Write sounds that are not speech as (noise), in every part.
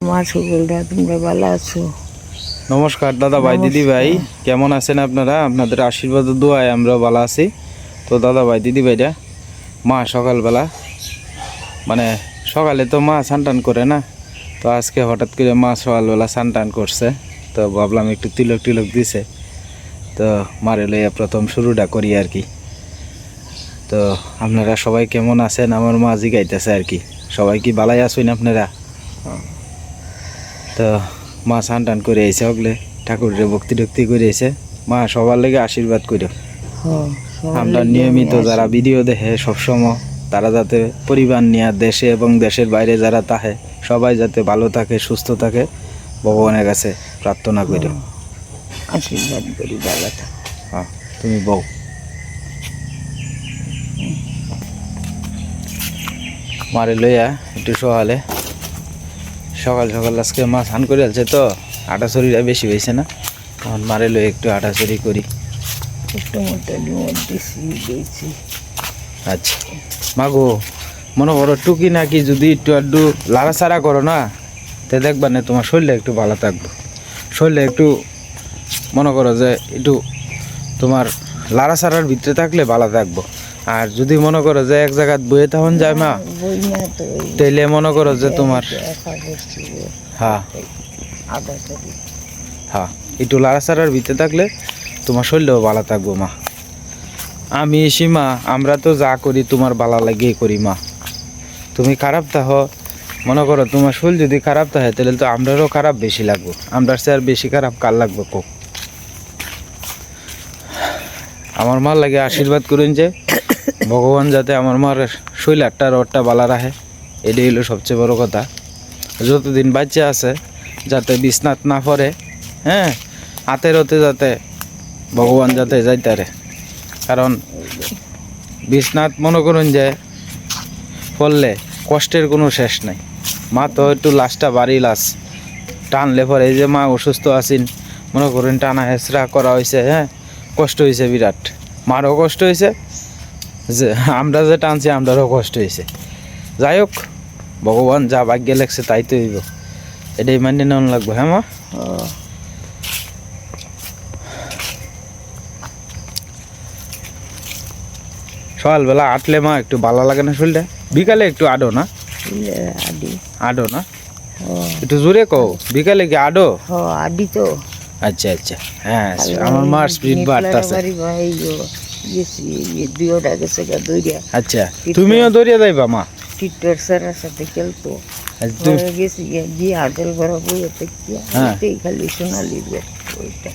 মা সুগলদা তোমরা ভালো আছো? নমস্কার দাদা ভাই দিদি ভাই কেমন আছেন আপনারা? আপনাদের আশীর্বাদ ও দোয়ায় আমরা ভালো আছি। তো দাদা ভাই দিদি ভাইরা মা সকালবেলা মানে সকালে তো মা স্নান টান করে না তো আজকে হঠাৎ করে মা সকালবেলা স্নান টান করছে তো ভাবলাম একটু তিলক টিলক দিছে তো মারে লইয়া প্রথম শুরুটা করি আর কি। তো আপনারা সবাই কেমন আছেন? আমার মা জিগাইতেছে আর কি। সবাই কি বালাই আসুন আপনারা? তো মা স্নান টান করে এসে হগলে ঠাকুরের ভক্তি টক্তি করে এসে মা সবার লেগে আশীর্বাদ করো আমরা নিয়মিত যারা ভিডিও দেখে সবসময় তারা যাতে পরিবার নিয়ে দেশে এবং দেশের বাইরে যারা তাহে সবাই যাতে ভালো থাকে সুস্থ থাকে ভগবানের কাছে প্রার্থনা করো আশীর্বাদ করি ভালো থাকো হ্যাঁ তুমি বউ। মারে লইয়া একটু সকালে সকাল সকাল আজকে মা স্নান করে আছে তো আটা শরীরটা বেশি হয়েছে না? তখন মারে লইয়া একটু আটা চড়ি করি। একটু দিয়েছি। আচ্ছা। মাগো মনে করো টুকি নাকি যদি একটু আড্ডু লাড়াচাড়া করো না তে দেখবা না তোমার শরীরে একটু ভালো থাকবে। শরীরে একটু মনে করো যে একটু তোমার লাড়াচাড়ার ভিতরে থাকলে ভালো থাকব। আর যদি মনে করো যে এক জায়গায় বয়ে তখন যায় মা তাইলে মনে করো যে তোমার হ্যাঁ। হ্যাঁ একটু লাড়াচাড়ার ভিতরে থাকলে তোমার শরীরটাও ভালো থাকব মা। আমি সীমা আমরা তো যা করি তোমার ভালো লাগিয়ে করি মা। তুমি খারাপ থাহ মনে করো তোমার শরীর যদি খারাপ থাকে তাহলে তো আমরারও খারাপ বেশি লাগবো। আমরা সে আর বেশি খারাপ কার লাগবে কো? আমার মার লাগে আশীর্বাদ করুন যে ভগবান যাতে আমার মার শৈল আটটা রডটা বালা রাখে, এটাই হলো সবচেয়ে বড় কথা। যতদিন বাচ্চা আছে, যাতে বিছনাত না পড়ে হ্যাঁ হতে যাতে ভগবান যাতে যাইতারে কারণ বিছনাথ মনে করুন যে পড়লে কষ্টের কোনো শেষ নাই। মা তো একটু লাশটা বাড়ি লাশ টানলে পরে এই যে মা অসুস্থ আছেন, মনে করুন টানা হেঁচড়া করা হয়েছে হ্যাঁ কষ্ট হয়েছে বিরাট। মারও কষ্ট হয়েছে যে আমরা যে টানছি আমরারও কষ্ট হয়েছে। যাই হোক ভগবান যা ভাগ্যে লাগছে তাই তো হইব। এটাই মানিয়ে নেওয়া লাগবে হ্যাঁ মা? সকালবেলা আটলে মা একটু ভালো লাগে না শরীরটা? বিকালে একটু আডো না? আডো। না? একটু জোরে কও বিকালে কি আডো? আডি তো। আচ্ছা আচ্ছা। হ্যাঁ আমার মার স্পিড বাড়তেছে। গেছি দুইটা গেছে গা দইরা আচ্ছা তুমিও দৌড়িয়ে যাইবা মা? টিটার স্যারের সাথে খেলতো। আচ্ছা, তুমি- গেছি গিয়ে গিয়ে আদল বইয়ে থেকে হ্যাঁ। খালি সোনালি ওইটা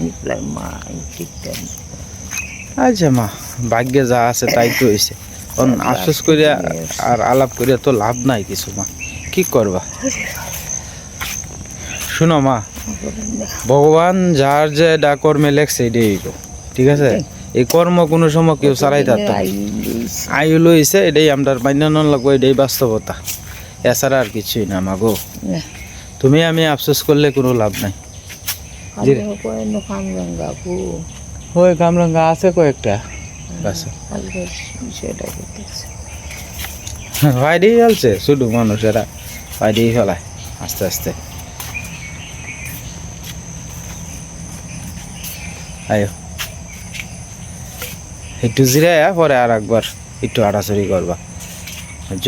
নিপলার মা ঠিকটা আচ্ছা মা ভাগ্যে যা আছে তাই তো হয়েছে কারণ (laughs) আফসোস করিয়া আর আলাপ করিয়া তো লাভ নাই কিছু মা। কি করবা? শুনো মা ভগবান যার যে ডা কর্মে লেখছে এটাই ঠিক আছে? এই কর্ম কোনো সময় কেউ চালাই থাকতো। আয়ু লইছে এটাই আমরা মান্য লাগবো এটাই বাস্তবতা। এছাড়া আর কিছুই না মাগো। তুমি আমি আফসোস করলে কোনো লাভ নাই। ওই কামরাঙ্গা আছে কয়েকটা। করতেছে বাইরেই চলছে শুধু মানুষেরা বাইরেই ফেলায় আস্তে আস্তে। আয়ো। একটু জিরাইয়া পরে আর একবার একটু আড়াচড়ি করবা। বুঝছ?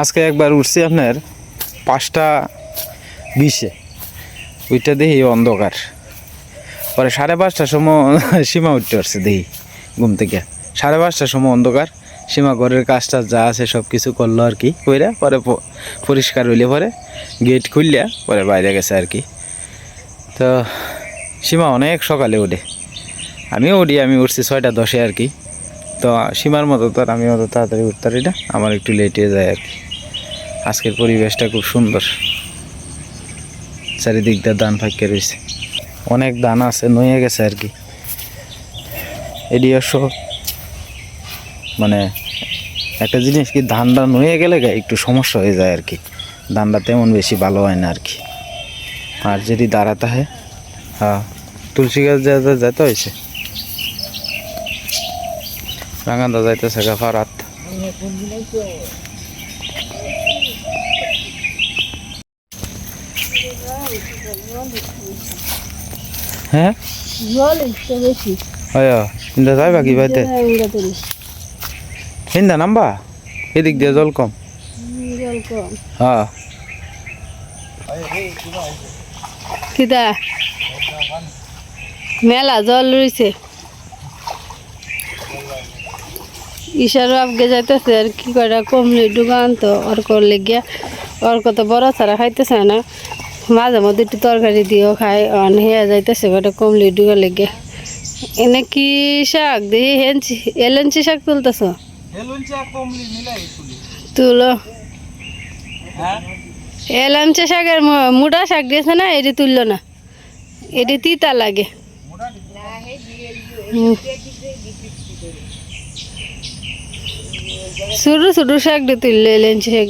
আজকে একবার উঠছি আপনার পাঁচটা বিশে। ওইটা দেখি অন্ধকার। পরে সাড়ে পাঁচটার সময় সীমা উঠতে পারছে দেখি ঘুম থেকে। সাড়ে পাঁচটার সময় অন্ধকার, সীমা ঘরের কাজটা যা আছে সব কিছু করল আর কি। কইরা পরে পরিষ্কার হইলে পরে গেট খুললে পরে বাইরে গেছে আর কি। তো সীমা অনেক সকালে ওঠে। আমিও উঠি, আমি উঠছি ছয়টা দশে আর কি। তো সীমার মতো তো আর আমি অত তাড়াতাড়ি উঠতে পারি না, আমার একটু লেটে যায় আর কি। আজকের পরিবেশটা খুব সুন্দর। চারিদিকটা ধান ফাঁকে রয়েছে। অনেক দানা আছে, নয়ে গেছে আর কি। এডি অবশ্য মানে একটা জিনিস কি, ধানটা নয়ে গেলে একটু সমস্যা হয়ে যায় আর কি। ধানটা তেমন বেশি ভালো হয় না আর কি। আর যদি দাঁড়াতে হয় হ্যাঁ তুলসী গাছ যা যা যেতে হয়েছে রাঙান্দা যাইতেছে গা ফারাত। হ্যাঁ? হয় কিন্তু যাইবা কি বাইতে হিন্দা নাম্বা এদিক দিয়ে জল কম। জল কম। হ্যাঁ। কিতা মেলা জল রয়েছে ঈশার বাপকে যাইতেছে আর কি করে কমলি দোকান তো ওর করলে গিয়া ওর কত বড় ছাড়া খাইতেছে না। মাঝে মধ্যে একটু তরকারি দিয়েও খায় অন হেয়া যাইতেছে ওটা কমলি ডুগার লেগে এনে কি শাক? দেখি হেঞ্চি এলেঞ্চি শাক তুলতেছ? তুলো। এলাঞ্চে শাকের মোটা শাক দিয়েছে না, এটি তুললো না। এটি তিতা লাগে। শুরু ছোটো শাক দিয়ে তুললো এলাঞ্চে শাক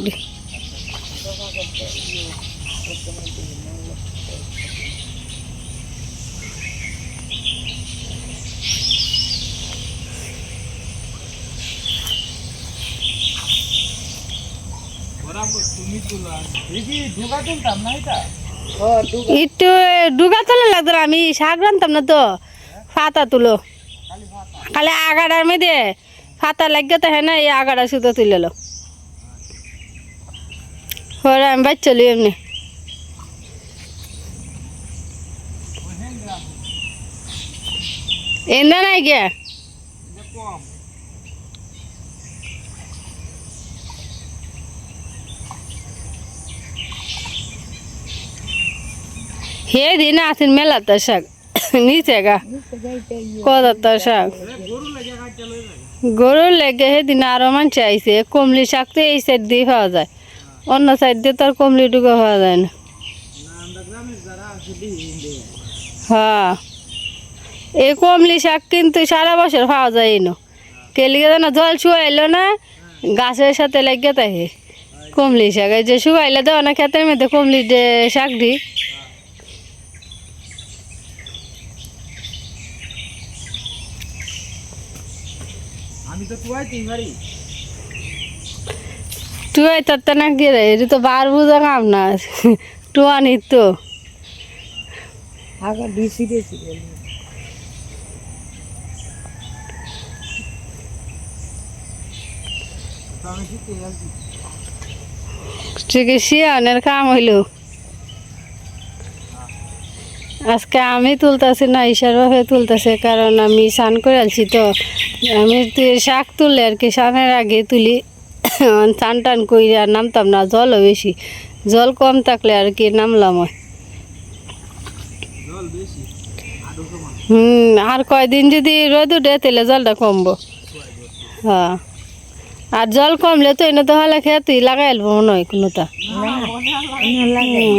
একটু ডুগা তোলা লাগতো আমি শাক রান্তাম না তো। ফাতা তুলো। খালি আগাড়ার মধ্যে ফাতা লাগে তো হ্যাঁ না, এই আগাড়া সুতো তুলে লো। আমি বাইর চলি এমনি। এন্দা নাই গিয়া হে দিন আসেন মেলাতে শাক নিচে গা কদাত্তা শাক গরুর লেগে সেদিন আরও মানুষ আইছে, কমলি শাক তো এই সাইড দিয়ে পাওয়া যায়, অন্য সাইড দিয়ে তো আর কমলি টুকু পাওয়া যায় না। হ্যাঁ এই কমলি শাক কিন্তু সারা বছর পাওয়া যায় এনো কেলিকে জানো জল শুয়াইলো না, গাছের সাথে লেগে থাকে। কমলি শাক, এই যে শুয়াইলে দেওয়া না খেতের মধ্যে কমলি শাক দিই আমি তো টুয়াইতেই পারি টুয়াই তার না গেলে এটা তো বার বুঝা কাম না। টুয়ানি তো। আগা ডিসি ডিসি চিকিৎসিয়ানের কাম হইল। আজকে আমি তুলতেছি না ঈশার ভাবে তুলতেছে কারণ আমি স্নান করে আলছি তো। আমি তু- শাক তুললে আর কি স্নানের আগে তুলি। চান টান করি আর নামতাম না জলও বেশি। জল কম থাকলে আর কি নামলাম হুম আর কয়দিন যদি রোদ উঠে তাহলে জলটা কমবো। হ্যাঁ। আর জল কমলে তো এনে তো হলে খেয়ে লাগাই আলবো মনে হয় কোনোটা। হুম।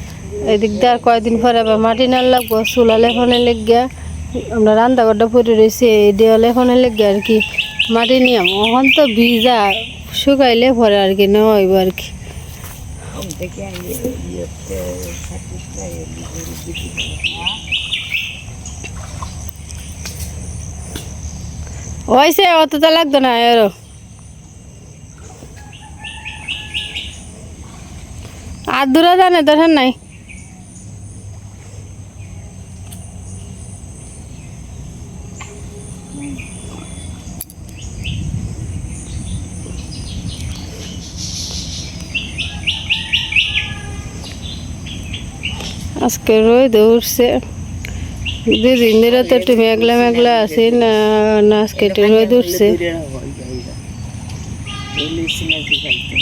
এদিক দিয়ে আর কয়দিন পরে আবার মাটি না লাগবো চুলালে ফোনে লেগিয়া। আমরা রান্না ঘরটা পরে রয়েছে, এই দেওয়ালে ফোনে লেগে আর কি। মাটি নিয়াম ওখান তো ভিজা, শুকাইলে পরে আর কি নেওয়া হইব আর কি। হয়েছে অতটা লাগতো না আরও আর দূরে জানে, দরকার নাই। আজকে রোদ উঠছে দুদিন ধরে তো একটু মেঘলা মেঘলা আছে না না আজকে একটু রোদ উঠছে এলি সিনাজি খাইতেন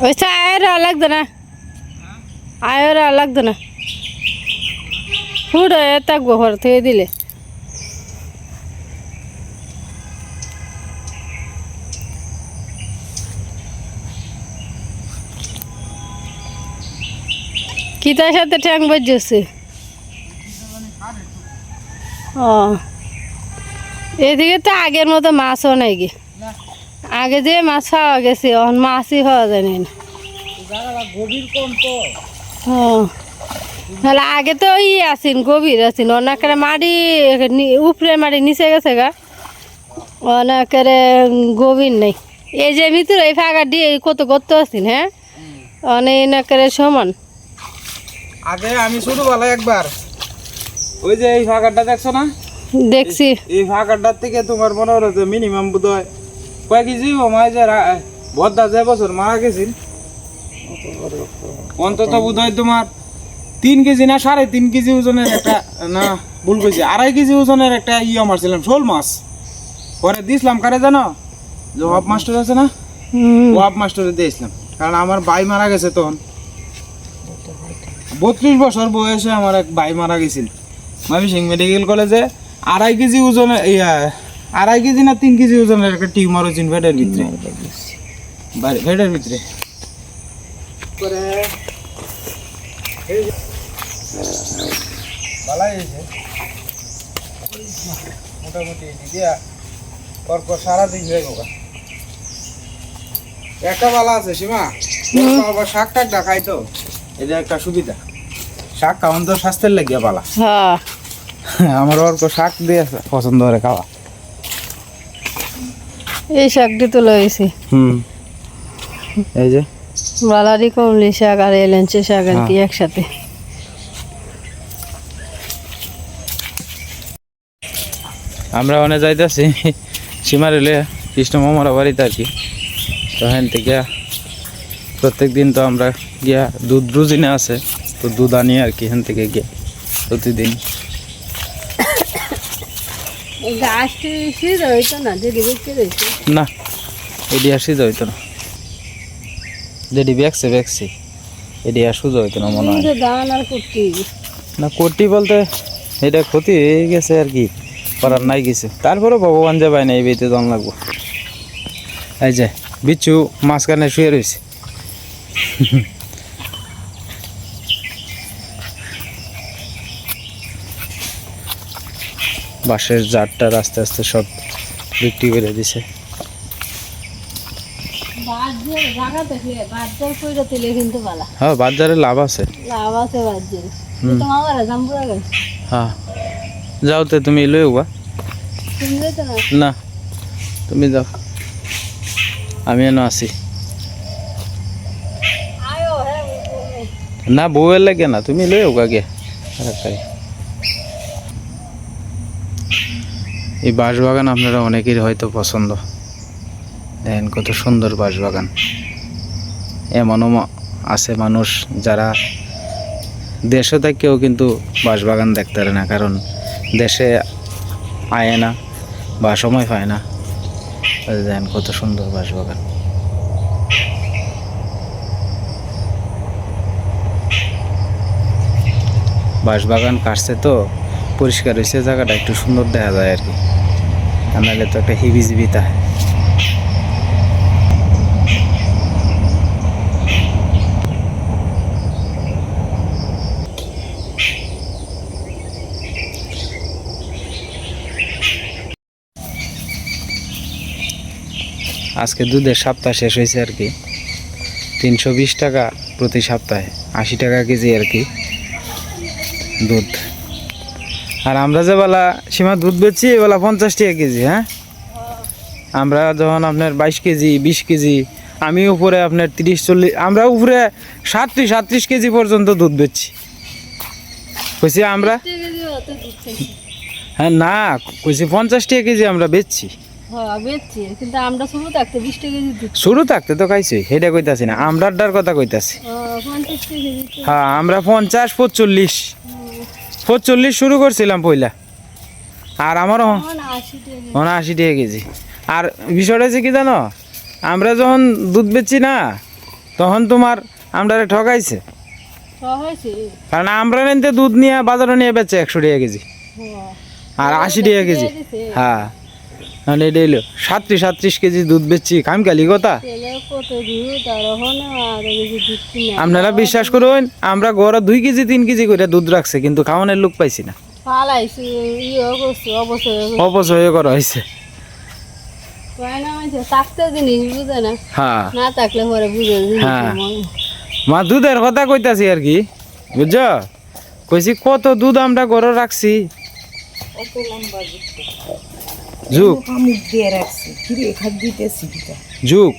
ওই চায়ের লাগতো না আয়রা লাগতো না ফুড হয়ে থাকব ঘর থেকে দিলে কিতার সাথে ট্যাং বাজছে। ও। এদিকে তো আগের মতো মাছও নাই কি আগে যে মাছ পাওয়া গেছে, এখন মাছই পাওয়া যায় না। আগে তো ই আসিন গভীর আসিন অনেকের মাটি উপরে মাটি নিচে গেছে গা। অনেকের গভীর নেই। এই যে ভিতরে এই ফাঁকা দিয়ে কত কত আসিন হ্যাঁ? অনেকের সমান। আগে আমি শুরু ছোটবেলায় একবার ওই যে এই ফাঁকাটা দেখছ না? দেখছি। এই ফাঁকাটার থেকে তোমার মনে হলো যে মিনিমাম বোধ হয় কয়েক কেজি ও মাঝে যে বদ্দা যে বছর মারা গেছিল অন্তত বোধ হয় তোমার তিন কেজি না সাড়ে তিন কেজি ওজনের একটা না ভুল কইছি আড়াই কেজি ওজনের একটা ইয়ে মারছিলাম শোল মাছ। পরে দিছিলাম কারে জানো? যে ওয়াব মাস্টার আছে না? ওয়াব মাস্টারে দিয়েছিলাম। কারণ আমার ভাই মারা গেছে তখন। বত্রিশ বছর বয়সে আমার এক ভাই মারা গেছিল। সিং মেডিকেল কলেজে আড়াই কেজি ওজনের ইয়া আড়াই কেজি না তিন কেজি ওজনের একটা টিউমার হয়েছিল ভেটের ভিতরে। ভেটের ভিতরে। মোটামুটি পরপর সারাদিন হয়ে একটা বালা আছে সীমা। আবার শাক টাক দেখাই তো এটা একটা সুবিধা। শাক খাওয়ান তো স্বাস্থ্যের লাগিয়া বালা হ্যাঁ। আমার অর্ক শাক দিয়ে পছন্দ করে খাওয়া। এই শাকটি তুলে হয়েছে হুম। এই যে। বালারি কমলি শাক আর এলেঞ্চে শাক আর কি একসাথে। আমরা ওখানে যাইতেছি। সীমা রেলে কৃষ্ণ মামার বাড়িতে আর কি। তো হ্যান থেকে প্রত্যেক দিন তো আমরা গিয়া দুধ রুজিনে আছে। তো দুধ আনি আর কি এখান থেকে গিয়ে প্রতিদিন। না না হইতো না। যেটি ব্যাগছে ব্যাগছি এডি আর সুযোগ হইতো না মনে হয়। না কোটি বলতে এটা ক্ষতি হয়ে গেছে আর কি করার নাই কিছু। তারপরে ভগবান যে পায় না এই বেতে দন লাগবো। এই যে বিচ্ছু মাঝখানে শুয়ে রয়েছে বাঁশের জারটার আস্তে আস্তে সব বিক্রি করে দিছে। ভালো হ্যাঁ বাজারে লাভ আছে। লাভ হ্যাঁ। যাও তো তুমি লই না তুমি যাও। আমি এনে আছি হ্যাঁ না বউয়ের লাগে না তুমি লই হোক আগে। এই বাঁশবাগান আপনারা অনেকের হয়তো পছন্দ। দেখেন কত সুন্দর বাঁশবাগান। এমনও আছে মানুষ যারা দেশে থেকেও কিন্তু বাঁশবাগান দেখতে পারে না, কারণ দেশে আয় না বা সময় পায় না। দেখেন কত সুন্দর বাঁশবাগান। বাঁশবাগান কাটছে তো, পরিষ্কার হয়েছে, জায়গাটা একটু সুন্দর দেখা যায় আর কি। নাহলে তো একটা হিবিজিবি থাকে আজকে দুধের সপ্তাহ শেষ হয়েছে আর কি। তিনশো বিশ টাকা প্রতি সপ্তাহে, আশি টাকা কেজি আর কি দুধ। আর আমরা যে বেলা সীমা দুধ বেচছি এবেলা পঞ্চাশ টাকা কেজি হ্যাঁ? আমরা যখন আপনার বাইশ কেজি বিশ কেজি আমি উপরে আপনার তিরিশ চল্লিশ আমরা উপরে সাতত্রিশ সাতত্রিশ কেজি পর্যন্ত দুধ বেচছি কইছি আমরা হ্যাঁ না কইছি পঞ্চাশ টাকা কেজি আমরা বেচছি। হ্যাঁ শুরু থাকতে তো খাইছি সেটা কইতাছি না আমরার কথা কইতাছি। দিচ্ছি। হ্যাঁ আমরা পঞ্চাশ পঁচল্লিশ। পঁচল্লিশ শুরু করছিলাম পয়লা। আর আমারও এখন আশি টাকা কেজি। আর বিষয়টা হচ্ছে কি জানো? আমরা যখন দুধ বেচছি না তখন তোমার আমরা ঠকাইছে। কারণ আমরা নিতে দুধ নিয়ে বাজারে নিয়ে বেচে একশো টাকা কেজি। আর আশি টাকা কেজি। হ্যাঁ। মানে এটা সাতত্রিশ সাতত্রিশ কেজি দুধ বেচছি। কামকালি কথা? আপনারা বিশ্বাস করুন আমরা গড়া দুই কেজি তিন কেজি করে দুধ রাখছে কিন্তু খাওয়ানোর লোক পাইছি না। ইয়ে অপচয় করা হয়েছে। হ্যাঁ হ্যাঁ। মা দুধের কথা কইতাছি আর কি বুঝছ? কইছি কত দুধ আমরা ঘরে রাখছি? যুগ কামুক দিয়ে রাখছি। ফিরে খাদ দিতেছি কিটা যুগ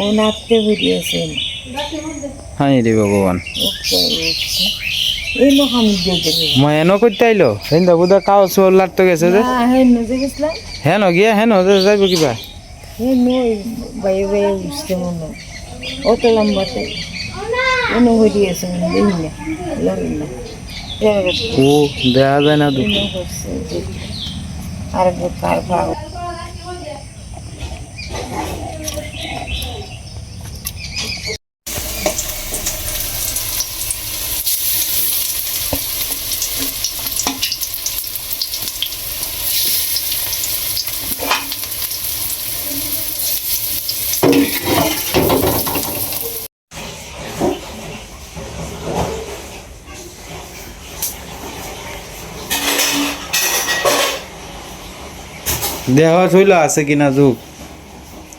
ও নাচতে বেরিয়েছেন হাই রে ভগবান। এই না দিয়ে দেবে। মই এনো করতে আইলো? হিন্দা বুধা কাও চোর লাটতে গেছে যে। হ্যাঁ হ্যাঁ নজে গেছিলাম হেন গিয়া হেন যাইব কিবা? হ্যাঁ নই বাইরে বাইরে উঠতে মনে। অত লম্বাতে। অন্য বেরিয়েছে দেখি না। ও দেখা যায় না দুধ আর কার ভাগ দেহ শৈল আছে কিনা যুগ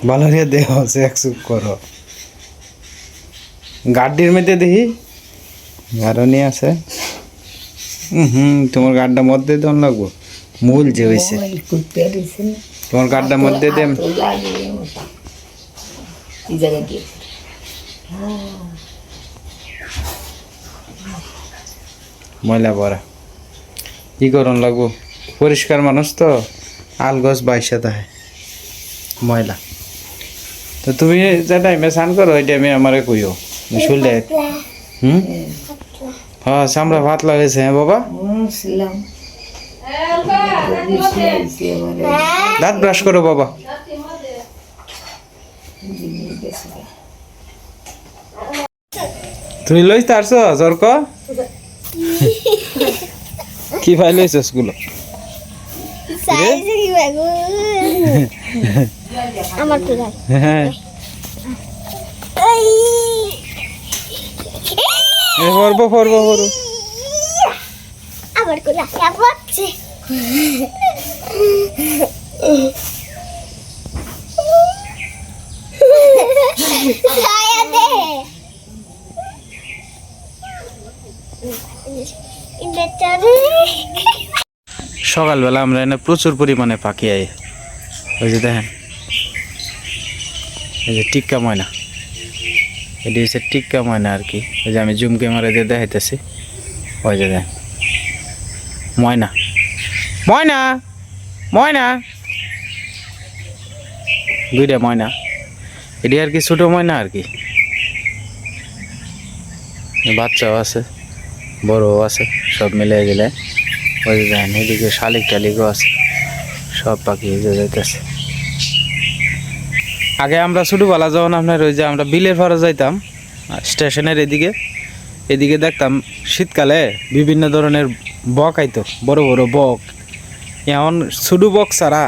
ভালো রে দেহ আছে এক চুপ করো। গাড্ডির মধ্যে দেখি? গারণি আছে। হুম তোমার গাড্ডা মধ্যে দন লাগবো? মূল যে হয়েছে তোমার গাড্ডার মধ্যে দেম। ময়লা ভরা। কি করন লাগবো? পরিষ্কার মানুষ তো? আল গছ বাইসা তাহে। ময়লা। তো তুমি যে টাইমে স্নান করো ওই টাইমে আমারে কইও। শুনলে হুম? হ্যাঁ সামরা ভাত লাগাইছে হ্যাঁ বাবা? দাঁত ব্রাশ করো বাবা। তুই লইস তারছ জর্ক? (laughs) কি ভাই লইছ স্কুল আমার পড়ছে ছায়া দে ইন্ডাক্টরে সকালবেলা আমরা এনে প্রচুর পরিমাণে পাখি আই। ওই যে দেখেন। এই যে টিক্কা ময়না। এটি হচ্ছে টিক্কা ময়না আর কি। ওই যে আমি জুম ক্যামেরা দিয়ে দেখাইতেছি। ওই যে দেখেন। ময়না। ময়না! ময়না! দুইটা ময়না। এটি আর কি ছোটো ময়না আর কি। বাচ্চাও আছে, বড়ও আছে, সব মিলে গেলে। ওই এদিকে শালিক টালিকও আছে। সব পাখি যাইতেছে। আগে আমরা ছোটোবেলা যখন আপনার ওই যে আমরা বিলের পাড়ে যাইতাম স্টেশনের এদিকে এদিকে দেখতাম শীতকালে বিভিন্ন ধরনের বক আইতো, বড় বড় বক। এমন ছোটো বক ছাড়া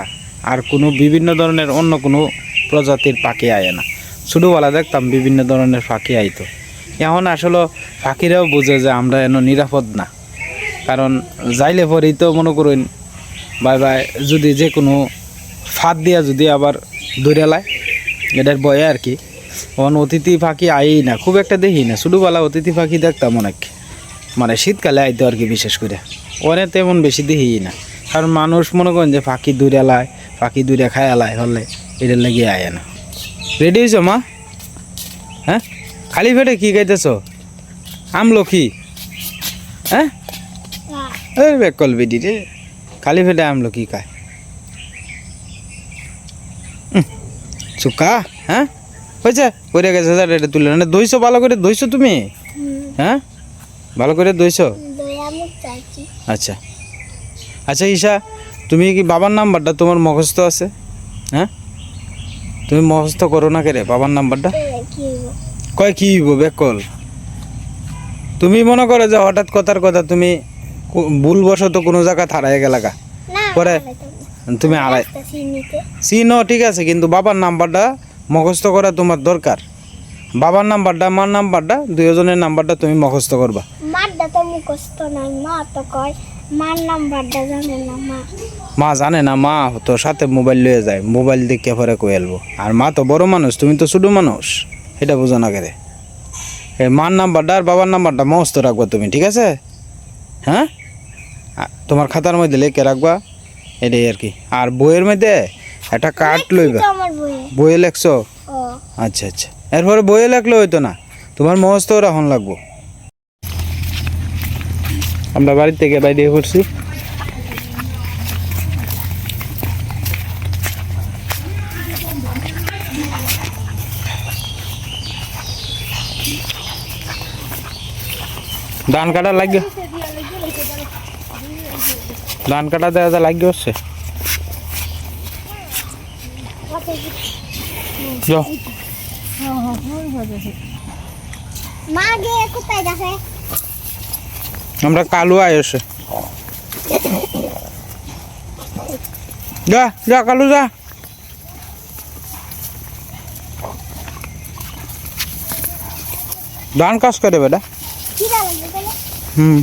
আর কোনো বিভিন্ন ধরনের অন্য কোনো প্রজাতির পাখি আয় না। ছোটোবেলা দেখতাম বিভিন্ন ধরনের পাখি আইতো। এখন আসলে পাখিরাও বোঝে যে আমরা এন নিরাপদ না। কারণ যাইলে পরেই তো মনে করুন বাই বাই যদি যে কোনো ফাঁদ দিয়া যদি আবার ধরে লায় এটার বয়ে আর কি। তখন অতিথি পাখি আইই না, খুব একটা দেখি না। ছোটোবেলা অতিথি পাখি দেখতাম অনেক। মানে শীতকালে আইতো আর কি বিশেষ করে। অনেক তেমন বেশি দেখি না। কারণ মানুষ মনে করেন যে পাখি দূরে লায় পাখি দূরে খায় লায় হলে এটার লেগে আয় না। রেডি হয়েছ মা? হ্যাঁ? খালি পেটে কি খাইতেছ? আমলখি? হ্যাঁ? এই বেকল বেডি রে খালি পেটে আমলখি খায় উম, চুকা হ্যাঁ? হয়েছে? করে গেছে স্যার এটা তুলে। না দইছো ভালো করে? দইছো তুমি? হ্যাঁ? ভালো করে দইছো আচ্ছা। আচ্ছা ঈশা তুমি কি বাবার নাম্বারটা? তোমার মুখস্থ আছে? হ্যাঁ? তুমি মুখস্থ করো না কেরে বাবার নাম্বারটা? কয় কি বেকল তুমি মনে করো যে হঠাৎ কথার কথা তুমি কো- ভুলবশত কোনো জায়গা হারাই গেলা গা। পরে তুমি চিনিতে চিনো ঠিক আছে কিন্তু বাবার নাম্বারটা মুখস্থ করা তোমার দরকার। বাবার নাম্বারটা মার নাম্বারটা দুজনের নাম্বারটা তুমি মুখস্থ করবা। মারটা তো মুখস্থ নাই মা তো কয় মার নাম্বারটা জানে না মা। মা জানে না মা তো সাথে মোবাইল লয়ে যায় মোবাইল দেখে পরে কই এলবো আর মা তো বড় মানুষ তুমি তো ছোট মানুষ এটা বুঝো না কেরে। এই মার নাম্বারটা আর বাবার নাম্বারটা মস্ত রাখবা তুমি ঠিক আছে? হ্যাঁ? তোমার খাতার মধ্যে লিখে রাখবা এটাই আর কি। আর বইয়ের মধ্যে একটা কার্ড লইবা। বইয়ে। লেখছো? আচ্ছা আচ্ছা। এরপরে বইয়ে লেখলে হইতো না। তোমার মহস্ত রাখন লাগবো। আমরা বাড়ি থেকে বাইরে করছি ধান কাটা লাগে ধান কাটা দেওয়া লাগে হচ্ছে যাও। মা গিয়ে কোথায় গেছে? আমরা কালু আয়সে যা যা কালু যা। ধান কাজ করে বেটা। কিরা লাগবে তাহলে? হুম।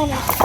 হলো